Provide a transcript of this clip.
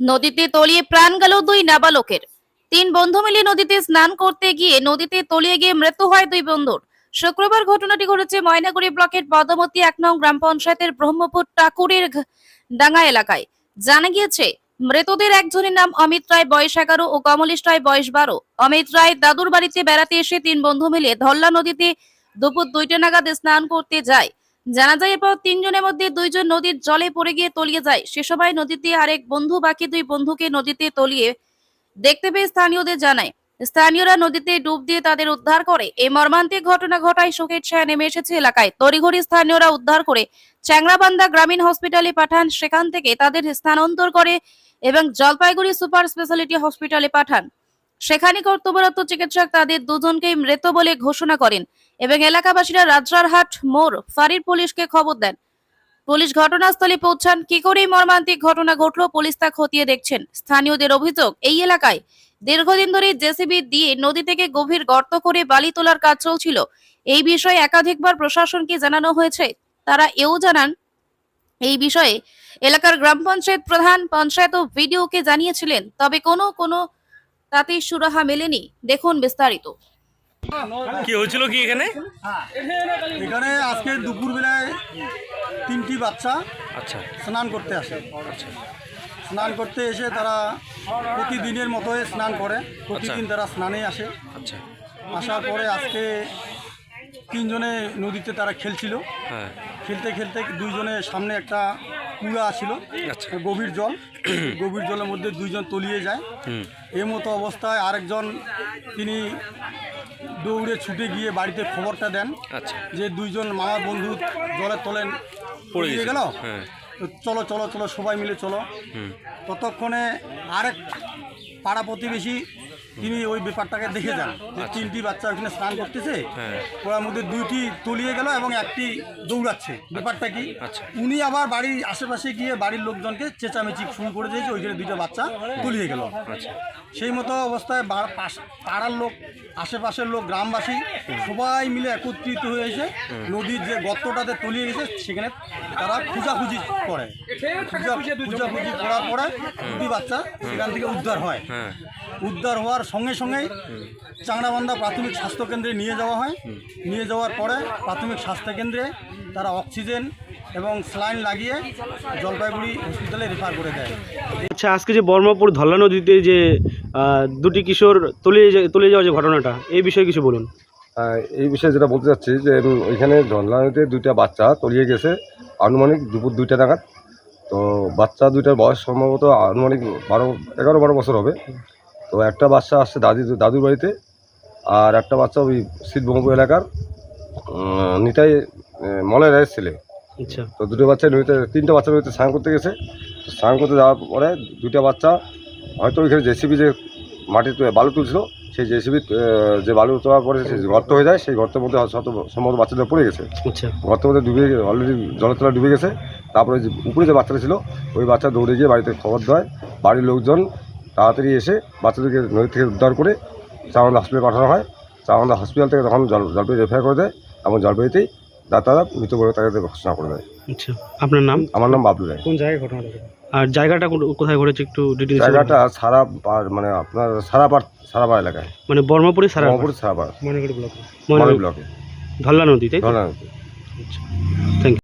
নদীতে তলিয়ে প্রাণ গেল দুই নাবালকের। তিন বন্ধু মিলে নদীতে স্নান করতে গিয়ে নদীতে তলিয়ে গিয়ে মৃত্যু হয় দুই বন্ধুর। শুক্রবার ঘটনাটি ঘটেছে ময়নাগুড়ি ব্লকের পদমতি এক নং গ্রাম পঞ্চায়েতের ব্রহ্মপুর টাকুরের ডাঙ্গা এলাকায়। জানা গিয়েছে, মৃতদের একজনের নাম অমিত রায়, বয়স এগারো, ও কমলেশ রায়, বয়স বারো। অমিত রায় দাদুর বাড়িতে বেড়াতে এসে তিন বন্ধু মিলে ধল্লা নদীতে দুপুর দুইটা নাগাদ স্নান করতে যায়। জানা যায় এরপর তিনজনের মধ্যে দুইজন নদীর জলে পড়ে গিয়ে তলিয়ে যায়। সে সময় নদীতে আরেক বন্ধু, বাকি দুই বন্ধুকে নদীতে তলিয়ে দেখতে পেয়ে স্থানীয়দের জানায়। স্থানীয়রা নদীতে ডুব দিয়ে তাদের উদ্ধার করে। এই মর্মান্তিক ঘটনা ঘটায় শোকের ছায়া নেমে এসেছে এলাকায়। তড়িঘড়ি স্থানীয়রা উদ্ধার করে চ্যাংরাবান্ধা গ্রামীণ হসপিটালে পাঠান। সেখান থেকে তাদের স্থানান্তর করে এবং জলপাইগুড়ি সুপার স্পেশালিটি হসপিটালে পাঠান। সেখানে কর্তব্যরত চিকিৎসক তাদের দুজনকেই মৃত বলে ঘোষণা করেন এবং এলাকাবাসীরা রাজরারহাট মোড় ফাঁড়ির পুলিশকে খবর দেন। পুলিশ ঘটনাস্থলে পৌঁছান। কি করে মর্মান্তিক ঘটনা ঘটলো পুলিশ তা খতিয়ে দেখছেন। স্থানীয়দের অভিযোগ, এই এলাকায় দীর্ঘদিন ধরে জেসিবি দিয়ে নদী থেকে গভীর গর্ত করে বালি তোলার কাজ চলছিল। এই বিষয়ে একাধিকবার প্রশাসনকে জানানো হয়েছে। তারা এও জানান, এই বিষয়ে এলাকার গ্রাম পঞ্চায়েত প্রধান, পঞ্চায়েত ও ভিডিওকে জানিয়েছিলেন। তবে কোনো কোনো তাতেই সুরাহা মেলেনি দেখুন বিস্তারিত। কি হয়েছিল কি এখানে? এখানে আজকে দুপুরবেলায় তিনটি বাচ্চা আচ্ছা। স্নান করতে আসে। স্নান করতে এসে তারা প্রতিদিনের মতোই স্নান করে প্রতিদিন তারা স্নানে আসে। আচ্ছা। আসার পরে আজকে তিনজনে নদীতে তারা খেলছিল। হ্যাঁ। খেলতে খেলতে দুইজনে সামনে একটা কুয়া ছিল আচ্ছা। গভীর জল। গভীর জলের মধ্যে দুইজন তলিয়ে যায়। এই মতো অবস্থায় আরেকজন তিনি দৌড়ে ছুটে গিয়ে বাড়িতে খবরটা দেন আচ্ছা। যে দুইজন মামা বন্ধু জলের তলে পড়ে গেল। হ্যাঁ। চলো চলো চলো সবাই মিলে চলো। ততক্ষণে আরেক পাড়া প্রতিবেশী তিনি ওই ব্যাপারটাকে দেখে যান যে তিনটি বাচ্চা ওখানে স্নান করতেছে। হ্যাঁ। ওর মধ্যে দুইটি তলিয়ে গেল এবং একটি দৌড়াচ্ছে। ব্যাপারটা কি? আচ্ছা। উনি আবার বাড়ির আশেপাশে গিয়ে বাড়ির লোকজনকে চেঁচামেচি শুরু করে দিয়েছে ওইখানে দুইটা বাচ্চা তলিয়ে গেল। আচ্ছা। সেই মতো অবস্থায় পাশ- পাড়ার লোক আশেপাশের লোক গ্রামবাসী সবাই মিলে একত্রিত হয়েছে নদীর যে গর্তটাতে তলিয়ে গেছে সেখানে তারা খোঁজাখুঁজি করে। খোঁজা- খোঁজাখুঁজি করার পরে দুটি বাচ্চা সেখান থেকে উদ্ধার হয়। হ্যাঁ। উদ্ধার হওয়ার সঙ্গে সঙ্গেই চাংড়াবান্ধা প্রাথমিক স্বাস্থ্যকেন্দ্রে নিয়ে যাওয়া হয়। নিয়ে যাওয়ার পরে প্রাথমিক স্বাস্থ্যকেন্দ্রে তারা অক্সিজেন এবং স্লাইন লাগিয়ে জলপাইগুড়ি হসপিটালে রেফার করে দেয়। আচ্ছা আজকে যে বর্মপুর ধল্লা নদীতে যে দুটি কিশোর তলিয়ে যা- তলিয়ে যাওয়ার যে ঘটনাটা এই বিষয়ে কিছু বলুন। এই বিষয়ে যেটা বলতে চাচ্ছি যে ওইখানে ওইখানে নদীতে দুইটা বাচ্চা তলিয়ে গেছে আনুমানিক দুপুর দুইটা নাগাদ। তো বাচ্চা দুইটার বয়স সম্ভবত আনুমানিক বারো এগারো বারো বছর হবে। তো একটা বাচ্চা আসছে দাদি দাদুর বাড়িতে আর একটা বাচ্চা ওই শীতবঙ্গ এলাকার নিতাই মলয় রায়ের ছেলে। আচ্ছা। তো দুটো বাচ্চা নদীতে তিনটা বাচ্চা নদীতে স্নান করতে গেছে। স্নান করতে যাওয়ার পরে দুইটা বাচ্চা হয়তো ওইখানে জেসিবি যে মাটি বালু তুলছিল সেই জেসিবি যে বালু তোলার পরে সে গর্ত হয়ে যায় সেই গর্তের মধ্যে হয়তো সম্ভবত বাচ্চাদের পড়ে গেছে। আচ্ছা। গর্তের মধ্যে ডুবে অলরেডি জলের তলা ডুবে গেছে। তারপরে যে উপরে যে বাচ্চাটা ছিল ওই বাচ্চা দৌড়ে গিয়ে বাড়িতে খবর দেয়। বাড়ির লোকজন তাড়াতাড়ি এসে বাচ্চাদেরকে নদী থেকে উদ্ধার করে চাওয়ান্দা হসপিটালে পাঠানো হয়। চাওয়ান্দা হসপিটাল থেকে তখন জল জলপাইগুড়ি রেফার করে দেয় এবং জলপাইগুড়িতেই ডাক্তাররা মৃত বলে তাকে ঘোষণা করে দেয়। আচ্ছা আপনার নাম? আমার নাম বাবলু রায়। কোন জায়গায় ঘটনাটা আর জায়গাটা কোন- কোথায় ঘটেছে একটু ডিটেলস জায়গাটা সারা মানে আপনার সারাপাড় সারাপাড় এলাকায়। মানে বর্মাপুরে সারা ব্রহ্মপুর সারাপাড়। ময়নাগুড়ি ব্লকে। মনে ময়নাগুড়ি ব্লকে। ধল্লা নদী তাই তো? ধন্যবাদ আচ্ছা থ্যাংক ইউ